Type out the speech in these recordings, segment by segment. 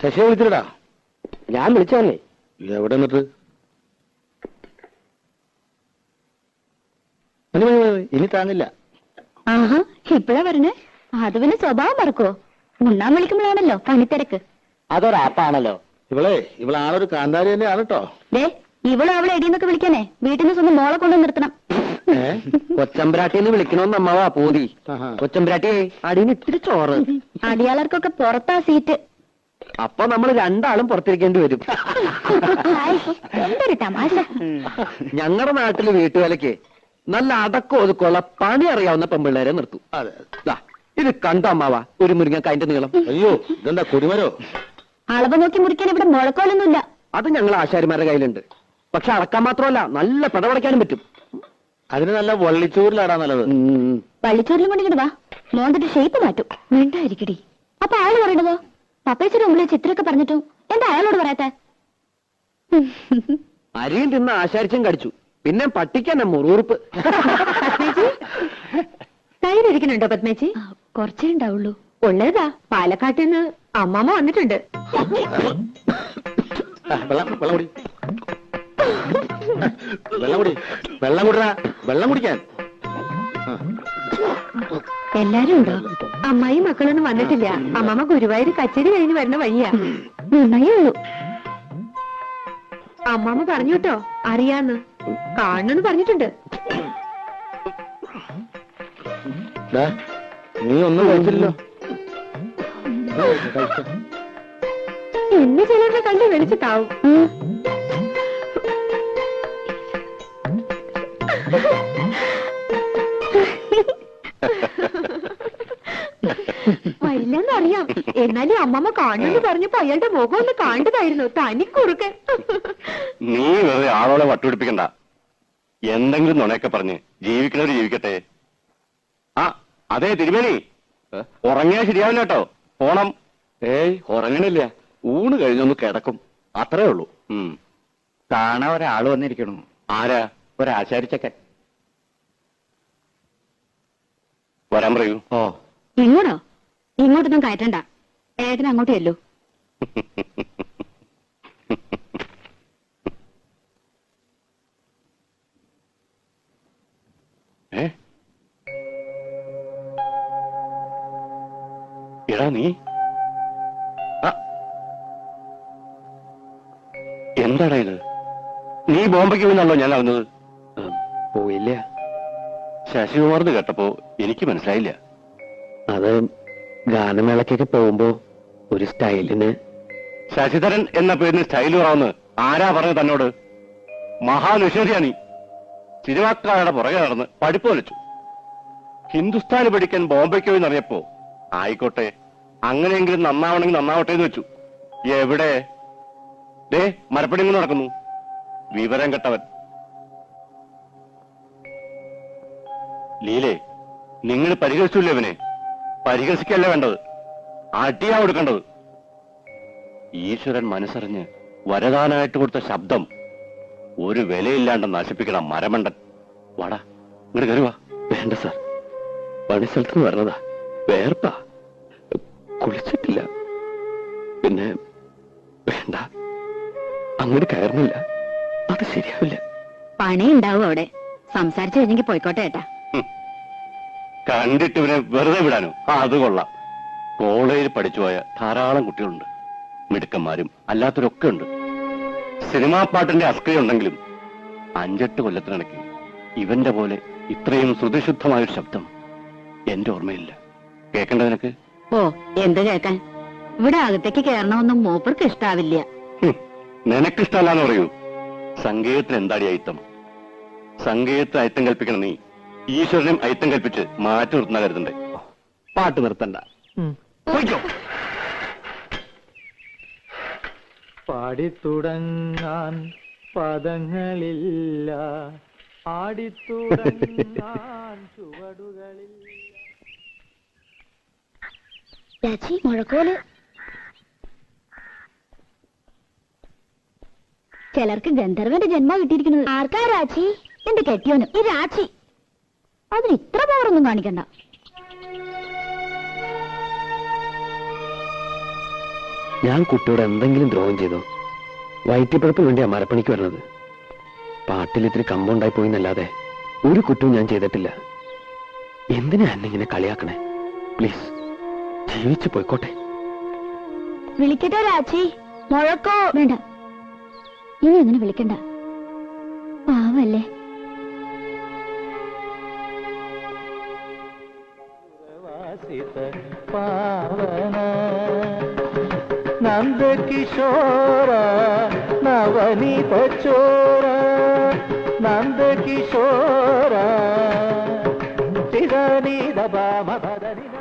ശശിയെ വിളിച്ചിട്ടാ ഞാൻ വിളിച്ചതന്നെ എവിടെ നിന്നിട്ട്? മതി, മതി, മതി. ഇനി താങ്ങില്ല. ആഹാ ഇപ്പഴാ പറഞ്ഞേ പിന്നെ സ്വഭാവം മറക്കോ ഉണ്ണാൻ വിളിക്കുമ്പോഴാണല്ലോ പണിത്തിരക്ക്. അതൊരാപ്പാണല്ലോ. ഇവളെ ഇവളാളൊരു കാന്താരി തന്നെയാണ് കേട്ടോ ദേ ഇവളും അവളെ എടിയെന്നൊക്കെ വിളിക്കാനേ വീട്ടിൽ നിന്ന് സ്വന്തം മോളെ കൊണ്ട് നിർത്തണം. കൊച്ചമ്പ്രാട്ടിന്ന് വിളിക്കണമെന്ന് അമ്മാവാ പൂതി. ആഹാ. കൊച്ചമ്പ്രാട്ടി അടിയിൽ ഇത്തിരി ചോറ്. അടിയാളർക്കൊക്കെ പുറത്താ സീറ്റ്. അപ്പൊ നമ്മൾ രണ്ടാളും പുറത്തിരിക്കേണ്ടി വരും. എന്തൊരു തമാശ. ഞങ്ങളുടെ നാട്ടിൽ വീട്ടുവേലയ്ക്ക് നല്ല അടക്കം ഒതുക്കമുള്ള പണി അറിയാവുന്ന പെമ്പിള്ളേരെ നിർത്തും. അതെ ദാ, ഇത് കണ്ടോ അമ്മാവ? ഒരു മുരിങ്ങക്കായന്റെ നീളം. അയ്യോ ഇതെന്താ കുടിമരോ? അളവ് നോക്കി മുറിക്കാൻ ഇവിടെ മുഴക്കോലൊന്നുമില്ല. അത് ഞങ്ങൾ ആശാരിമാരുടെ കയ്യിലുണ്ട്. പക്ഷെ അടക്കാൻ മാത്രമല്ല നല്ല പിടപടയ്ക്കാനും പറ്റും. അതിന് നല്ല വള്ളിച്ചൂരിലാടാ നല്ലത്. ഉം. പള്ളിച്ചോറിലും കൊണ്ട് വാ. മോന്തിട്ട് ഷേപ്പ് മാറ്റും. വേണ്ടായിരിക്കടി അപ്പൊ ആൾ പറയണതോ? പപ്പേച്ചിയുടെ മുമ്പിൽ ചിത്രമൊക്കെ പറഞ്ഞിട്ടും എന്താ അയാളോട് പറയാത്ത? അരിയും തിന്ന് ആശാരിച്ചും കടിച്ചു. പിന്നെ പട്ടിക്കന്നെ മുറുറുപ്പ്. തൈരിക്കുന്നുണ്ടോ പത്മേച്ചി? കുറച്ചേ ഉണ്ടാവുള്ളൂ. ഉള്ളതാ. പാലക്കാട്ടിൽ നിന്ന് അമ്മാമ്മ വന്നിട്ടുണ്ട്. വെള്ളം വെള്ളം കുടി. വെള്ളം കുടി. വെള്ളം കുടിക്കാൻ. എല്ലാരും ഉണ്ടോ? അമ്മായി മക്കളൊന്നും വന്നിട്ടില്ല. അമ്മമ്മ ഗുരുവായൂർ കച്ചേരി കഴിഞ്ഞ് വരുന്ന വഴിയാ. നന്നായേ ഉള്ളൂ അമ്മാമ്മ പറഞ്ഞു കേട്ടോ അറിയാന്ന്. കാണണെന്ന് പറഞ്ഞിട്ടുണ്ട്. നീ ഒന്നും കഴിച്ചില്ലല്ലോ. എന്നെ ചിലരുടെ കണ്ട് വിളിച്ചിട്ടാവും വരില്ലെന്നറിയാം എന്നാലും അമ്മമ്മ കാണുമെന്ന് പറഞ്ഞപ്പോ അയാളുടെ മുഖം ഒന്ന് കണ്ടതായിരുന്നു. തനിക്കുറുക്കെ നീ വെറുതെ ആളോടെ വട്ടുപിടിപ്പിക്കണ്ട. എന്തെങ്കിലും നുണയൊക്കെ പറഞ്ഞ് ജീവിക്കണവര് ജീവിക്കട്ടെ. ആ അതെ തിരുമേനി. ഉറങ്ങിയാ ശരിയാവില്ല കേട്ടോ. പോണം. ഏയ് ഉറങ്ങണില്ല. ഊണ് കഴിഞ്ഞൊന്ന് കിടക്കും. അത്രേ ഉള്ളൂ. ഉം. കാണാൻ ഒരാൾ വന്നിരിക്കണു. ആരാ? ഒരാശാരിച്ചക്കൻ. വരാൻ പറയൂ. ഓ. ഇങ്ങോട്ടോ ഇങ്ങോട്ടൊന്നും കയറ്റണ്ട. ഏട്ടൻ അങ്ങോട്ട് ചെല്ലു. ഏ? എടാ നീ. എന്താടാ ഇത്? നീ ബോംബയ്ക്ക് പോകുന്നല്ലോ ഞാൻ അറിഞ്ഞത് പോയില്ല. ശശികുമാർന്ന് കേട്ടപ്പോ എനിക്ക് മനസ്സിലായില്ല. അത് ഗാനമേളക്കൊക്കെ പോകുമ്പോ ഒരു സ്റ്റൈലിന് ശശിധരൻ എന്ന പേരിന് സ്റ്റൈൽ കുറവെന്ന് ആരാ പറഞ്ഞു തന്നോട്? മഹാനുശ്വരിയാണ് നീ. സിനിമാക്കാരുടെ പുറകെ നടന്ന് പഠിപ്പ് വലിച്ചു. ഹിന്ദുസ്ഥാന് പഠിക്കാൻ ബോംബെക്ക് പോയി എന്നറിയപ്പോ ആയിക്കോട്ടെ അങ്ങനെയെങ്കിലും നന്നാവണമെങ്കിൽ നന്നാവട്ടെ എന്ന് വെച്ചു. എവിടെ? ദേ മരപ്പണി ഇങ്ങനെ നടക്കുന്നു. വിവരം കെട്ടവൻ. ലീലേ നിങ്ങൾ പരിഹരിച്ചില്ലേ അവനെ പരിഹസിക്കല്ല വേണ്ടത്? അടിയാ കൊടുക്കേണ്ടത്. ഈശ്വരൻ മനസ്സറിഞ്ഞ് വരദാനായിട്ട് കൊടുത്ത ശബ്ദം ഒരു വിലയില്ലാണ്ട് നശിപ്പിക്കണം മരമണ്ടൻ. വാടാ ഇങ്ങോട്ട് കരുവാ വേണ്ട സാർ. പണിസ്ഥലത്ത് നിന്ന് വരണതാ. വേർപ്പാ. കുളിച്ചിട്ടില്ല. പിന്നെ വേണ്ട. അങ്ങോട്ട് കയറുന്നില്ല. അത് ശരിയാവില്ല. പണി ഉണ്ടാവും അവിടെ. സംസാരിച്ചു കഴിഞ്ഞെങ്കിൽ പോയിക്കോട്ടെ ഏട്ടാ. കണ്ടിട്ട് ഇവനെ വെറുതെ വിടാനോ? ആ അത് കൊള്ളാം. കോളേജിൽ പഠിച്ചു പോയ ധാരാളം കുട്ടികളുണ്ട്. മിടുക്കന്മാരും അല്ലാത്തവരൊക്കെ ഉണ്ട്. സിനിമാ പാട്ടിന്റെ അസ്ക്രിയ ഉണ്ടെങ്കിലും അഞ്ചെട്ട് കൊല്ലത്തിനിടയ്ക്ക് ഇവന്റെ പോലെ ഇത്രയും ശ്രുതിശുദ്ധമായ ഒരു ശബ്ദം എന്റെ ഓർമ്മയില്ല. കേക്കണ്ട നിനക്ക്? ഓ എന്ത് കേൾക്കാൻ ഇവിടെ അകത്തേക്ക് കയറണമെന്നും മൂപ്പർക്ക് ഇഷ്ടാവില്ല. നിനക്കിഷ്ടല്ലാന്ന് നിനക്കിഷ്ടമല്ലാന്ന് പറയൂ. സംഗീതത്തിന് എന്താടി അയിത്തം? സംഗീതത്തിന് അയിത്തം കൽപ്പിക്കണം നീ. ഈശ്വരനും ഐത്തം കൽപ്പിച്ച് മാറ്റി നിർത്തുന്ന കരുതണ്ടേ പാട്ട് നിർത്തണ്ട. പോയിക്കോ. പാടിത്തുടങ്ങാൻ പദങ്ങളില്ല. ആടിത്തുടങ്ങാൻ ചുവടുകളില്ല. രാജി മുഴക്കോൽ. ചിലർക്ക് ഗന്ധർവന്റെ ജന്മ കിട്ടിയിരിക്കുന്നത്. ആർക്കാ രാജി? എന്റെ കെട്ടിയോനും ഈ രാജി. അതിന് ഇത്ര പവറൊന്നും കാണിക്കണ്ട. ഞാൻ കുട്ടിയോട് എന്തെങ്കിലും ദ്രോഹം ചെയ്തോ? വയറ്റിപ്പഴപ്പിന് വേണ്ടിയാ മരപ്പണിക്ക് വരുന്നത്. പാട്ടിൽ ഇത്തിരി കമ്പുണ്ടായി പോയി എന്നല്ലാതെ ഒരു കുറ്റവും ഞാൻ ചെയ്തിട്ടില്ല. എന്തിനാ എന്നെ ഇങ്ങനെ കളിയാക്കണേ? പ്ലീസ് ജീവിച്ചു പോയിക്കോട്ടെ. വിളിക്കട്ടെ രാജി. മുഴക്കോ? വേണ്ട. ഇനി അങ്ങനെ വിളിക്കണ്ട. പാവല്ലേ? നന്ദകിശോര നവനീത ചോര. നന്ദകിശോര തിരനീത ബാമ പദനിത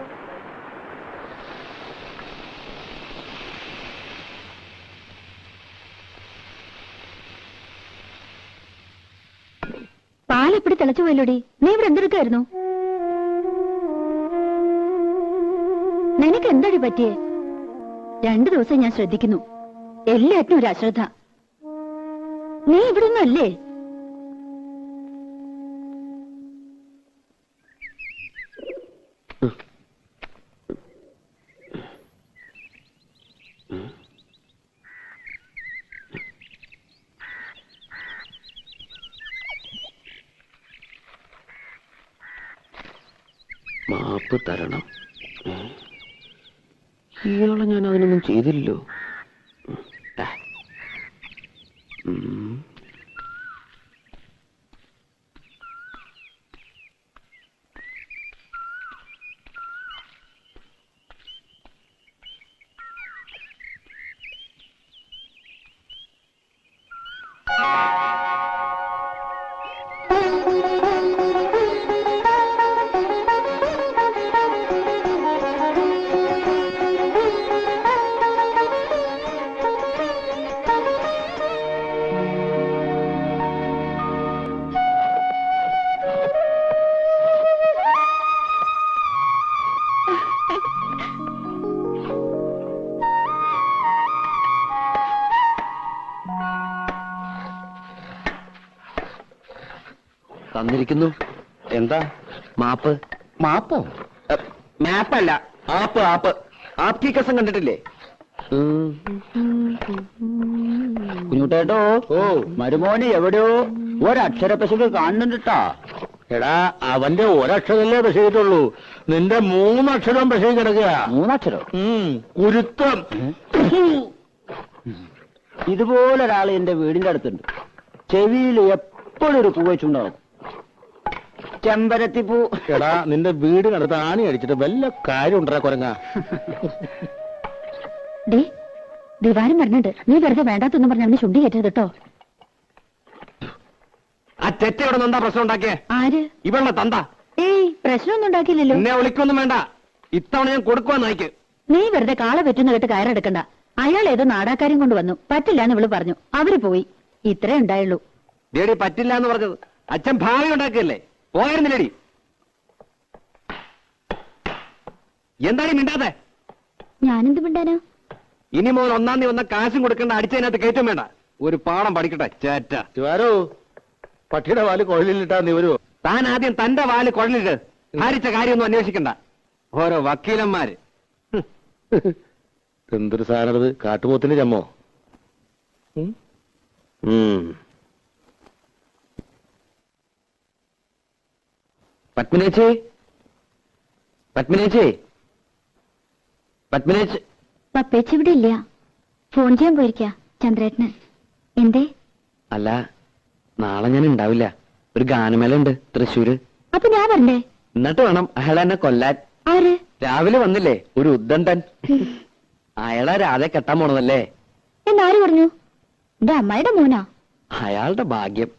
പാലെപ്പിടി തിളച്ചു പോയല്ലോടി? നീ ഇവിടെ എന്തെടുക്കായിരുന്നു? നിനക്ക് എന്താടി പറ്റിയേ? രണ്ടു ദിവസം ഞാൻ ശ്രദ്ധിക്കുന്നു. എല്ലാറ്റിനും ഒരു അശ്രദ്ധ. നീ ഇവിടെ ഒന്നല്ലേ മാപ്പ് തരണം? ഇയാളെ ഞാൻ അതിനൊന്നും ചെയ്തില്ലല്ലോ. തന്നിരിക്കുന്നു. എന്താ? മാപ്പ്? മാപ്പോ? മാപ്പല്ല. ആപ്പ് ആപ്പ്. ആപ്കി കസം കണ്ടിട്ടില്ലേ? കുഞ്ഞുട്ടേട്ടോ ഓ. മരുമോനെ എവിടെയോ? ഒരക്ഷര പശുക്ക് കാണുന്നുണ്ടാ എടാ അവന്റെ ഒരക്ഷരല്ലേ പ്രസവിച്ചിട്ടുള്ളൂ നിന്റെ മൂന്നക്ഷരം പ്രസവി കിടക്കുക മൂന്നക്ഷരം? കുരുത്തം. ഇതുപോലെ ഒരാൾ എന്റെ വീടിന്റെ അടുത്തുണ്ട്. ചെവിയിൽ എപ്പോഴൊരു ഒരു പൂ വെച്ചുണ്ടാവും. ചെമ്പരത്തിപ്പൂ. എടാ നിന്റെ വീടിനടുത്ത് ആണി അടിച്ചിട്ട് വല്ല കാര്യം ഉണ്ടാ കൊരങ്ങ. ഡേ ദിവാരം പറഞ്ഞിട്ട് നീ വെറുതെ വേണ്ടാത്തൊന്നും പറഞ്ഞ അവന് ചുണ്ടി കയറ്റരുത് കേട്ടോ. ആ തെറ്റ ഇവിടെ എന്താ പ്രശ്നം ഉണ്ടാക്കിയേ? ആര്? ഇവളുടെ തന്ത. ഏയ് പ്രശ്നമൊന്നും ഉണ്ടാക്കിയില്ലല്ലോ. എന്നെ വിളിക്കൊന്നും വേണ്ട. ഇത്തവണ ഞാൻ കൊടുക്കുവാ നായിക്ക് നീ വെറുതെ കാള പറ്റുന്ന കേട്ട് കയറെടുക്കണ്ട. അയാൾ ഏതോ നാടാക്കാരും കൊണ്ട് വന്നു. പറ്റില്ല എന്ന് ഇവൾ പറഞ്ഞു. അവർ പോയി. ഇത്രേ ഉണ്ടായുള്ളൂ. പറ്റില്ല എന്ന് പറഞ്ഞത് അച്ഛൻ ഭാവി ഉണ്ടാക്കിയല്ലേ? പോയിരുന്നില്ലേടി എന്താണ് മിണ്ടാതെ? ഞാനെന്ത് മിണ്ടാനോ? ഇനി മോൻ ഒന്നാം തീയതി വന്ന കാശും കൊടുക്കേണ്ട അടിച്ചതിനകത്ത് കയറ്റം വേണ്ട. ഒരു പാഠം പഠിക്കട്ടെ ചേറ്റ ചുവാരോ പട്ടിയുടെ വാൽ കുഴലിലിട്ടാ നീ വരുമോ താൻ ആദ്യം തന്റെ വാൽ കുഴലിട്ട് ഭാരിച്ച കാര്യമൊന്നും അന്വേഷിക്കണ്ട. ഓരോ വക്കീലന്മാര്. എന്തൊരു സാധനത് കാട്ടുപോത്തിന്റെ ചമ്മോ? ഉം? പത്മിനേച്ചി? പത്മിനേച്ചി? പത്മിനേച്ചി പപ്പേച്ചി ഇവിടെ ഇല്ല. ഫോൺ ചെയ്യാൻ പോയിരിക്ക ചന്ദ്രേട്ടന്. എന്തേ? അല്ല നാളെ ഞാൻ ഉണ്ടാവില്ല. ഒരു ഗാനമേള ഉണ്ട് തൃശ്ശൂര്. അപ്പൊ ഞാൻ വരണ്ടേ? എന്നിട്ട് വേണം അയാൾ എന്നെ കൊല്ലാൻ. ആര്? രാവിലെ വന്നില്ലേ ഒരു ഉദ്ദണ്ടൻ അയാളെ രാധെ കെട്ടാൻ പോണതല്ലേ? എന്നാര് പറഞ്ഞു? എന്റെ അമ്മായിയുടെ മോനാ. അയാളുടെ ഭാഗ്യം.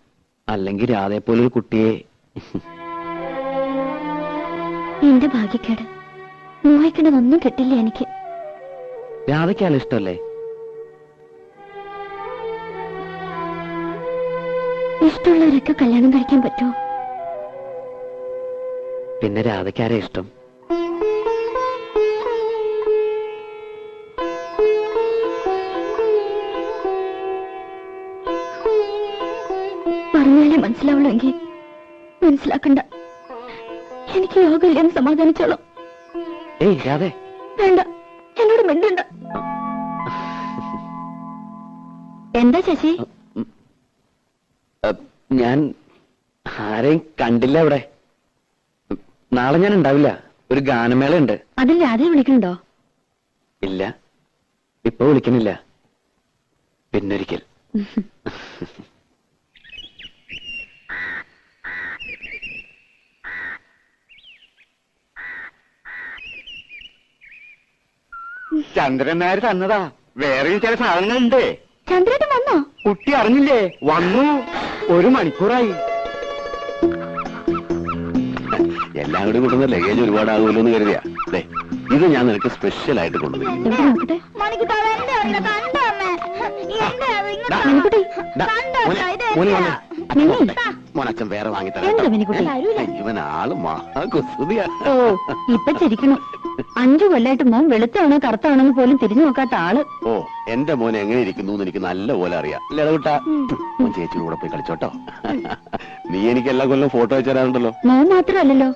അല്ലെങ്കിൽ രാധയെ പോലൊരു കുട്ടിയെ. എന്റെ ഭാഗ്യക്കേട്. ഒന്നും കിട്ടില്ല എനിക്ക്. രാധയ്ക്കാണ് ഇഷ്ടമല്ലേ? ഇഷ്ടമുള്ളവരൊക്കെ കല്യാണം കഴിക്കാൻ പറ്റുമോ? പിന്നെ രാധയ്ക്കാരെ ഇഷ്ടം. പറഞ്ഞാലേ മനസ്സിലാവുള്ളൂ എങ്കിൽ മനസ്സിലാക്കണ്ട. എനിക്ക് യോഗമില്ലെന്ന് സമാധാനിച്ചോളാം. ഏയ് രാധേ. വേണ്ട. എന്നോട് മിണ്ടണ്ട. എന്താ ശശി? ഞാൻ ആരെയും കണ്ടില്ല അവിടെ. നാളെ ഞാൻ ഉണ്ടാവില്ല. ഒരു ഗാനമേള ഉണ്ട് അതിൽ രാധയെ വിളിക്കണ്ടോ ഇല്ല. ഇപ്പൊ വിളിക്കണില്ല പിന്നൊരിക്കൽ. ചന്ദ്രൻ നായർ തന്നതാ. വേറെയും ചില സാധനങ്ങളുണ്ട്. ചന്ദ്രേട്ടൻ വന്നോ? കുട്ടി അറിഞ്ഞില്ലേ? വന്നു. ഒരു മണിക്കൂറായി. എല്ലാം കൂടി കൊണ്ടുവന്ന ലഗേജ് ഒരുപാടാകുമല്ലോ എന്ന് കരുതിയാ. ദേ, ഇത് ഞാൻ നിനക്ക് സ്പെഷ്യൽ ആയിട്ട് കൊണ്ടുവരും. എവിടെ നോക്കട്ടെ വേറെ എന്താ? വാങ്ങിത്തരാം വേറെ കുസൃതിയാ. ഓ ഇപ്പൊ ചിരിക്കണു അഞ്ചു കൊല്ലായിട്ട് മോൻ വെളുത്താണോ കറുത്താണോന്ന് പോലും തിരിഞ്ഞു നോക്കാത്ത ആൾ. ഓ എന്റെ മോൻ എങ്ങനെ ഇരിക്കുന്നു എനിക്ക് നല്ല പോലെ അറിയാം. ലടകുട്ട മോൻ ചേച്ചിയുടെ കൂടെ പോയി കളിച്ചോട്ടോ. നീ എനിക്ക് എല്ലാ കൊല്ലം ഫോട്ടോ അയച്ചു തരാറുണ്ടല്ലോ. മോൻ മാത്രമല്ലല്ലോ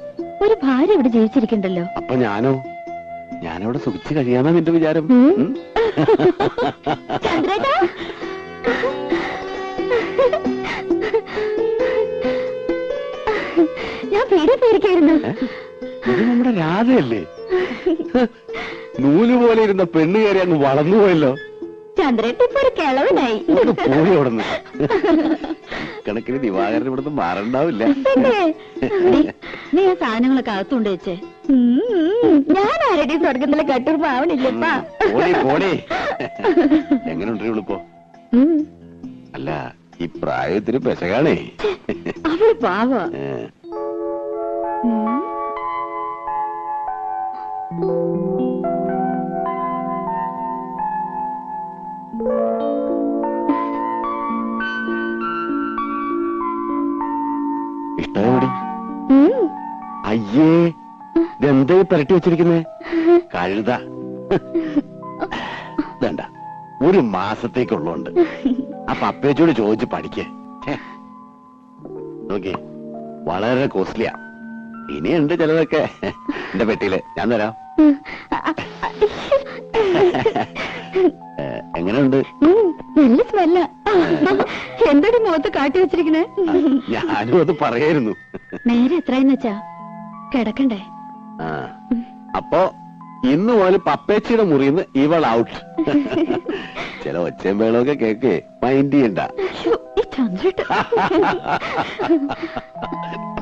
ഒരു ഭാര്യ ഇവിടെ ജീവിച്ചിരിക്കണ്ടല്ലോ. അപ്പൊ ഞാനോ? ഞാനവിടെ സുഖിച്ച് കഴിയാന്നാ നിന്റെ വിചാരം? ചന്ദ്രേട്ടാ. ഞാൻ പേരെ പേരിക്കായിരുന്നു ഇത് നമ്മുടെ രാധയല്ലേ? നൂൽ പോലെ ഇരുന്ന പെണ്ണ് കയറി അങ്ങ് വളർന്നു പോയല്ലോ. ചന്ദ്രേട്ട ഒരു കിളവനായി. ഒന്ന് പോയി അവിടുന്ന്. കണക്കിന് ദിവാകരൻ ഇവിടുന്ന് മാറണ്ടാവില്ല. നീ- ആ സാധനങ്ങളൊക്കെ അകത്തുകൊണ്ട് വെച്ചേ. ഞാൻ ആരുടെയും സ്വർഗത്തിലെ കട്ടൂർപ്പ് ആവണില്ലപ്പാ എങ്ങനെയുണ്ട് ഇവളിപ്പോ അല്ല ഈ പ്രായത്തിന് പെശകാണേ. അവൾ പാവ. അയ്യേ ഇതെന്താ പരട്ടി വെച്ചിരിക്കുന്നേ? കഴുത. വേണ്ട ഒരു മാസത്തേക്കുള്ളതുണ്ട് അപ്പൊ അപ്പേച്ചോട് ചോദിച്ച് പഠിക്കേ. നോക്കി വളരെ കോസ്റ്റ്ലിയാ. ഇനിയുണ്ട് ചിലതൊക്കെ. എന്റെ പെട്ടിയിൽ. ഞാൻ തരാം. എങ്ങനെയുണ്ട്? നല്ല സ്മെല്ല. എന്തൊരു മുഖത്ത് കാട്ടി വെച്ചിരിക്കണേ ഞാനും അത് പറയായിരുന്നു. നേരെ എത്രയെന്ന് വെച്ചാ? കിടക്കണ്ടേ? അപ്പോ ഇന്ന് പോലെ പപ്പേച്ചിയുടെ മുറിന്ന് ഇവൾ ഔട്ട് ചില ഒച്ചയും വേളമൊക്കെ കേക്ക് മൈൻഡ് ചെയ്യണ്ട. ചന്ദ്രേട്ട.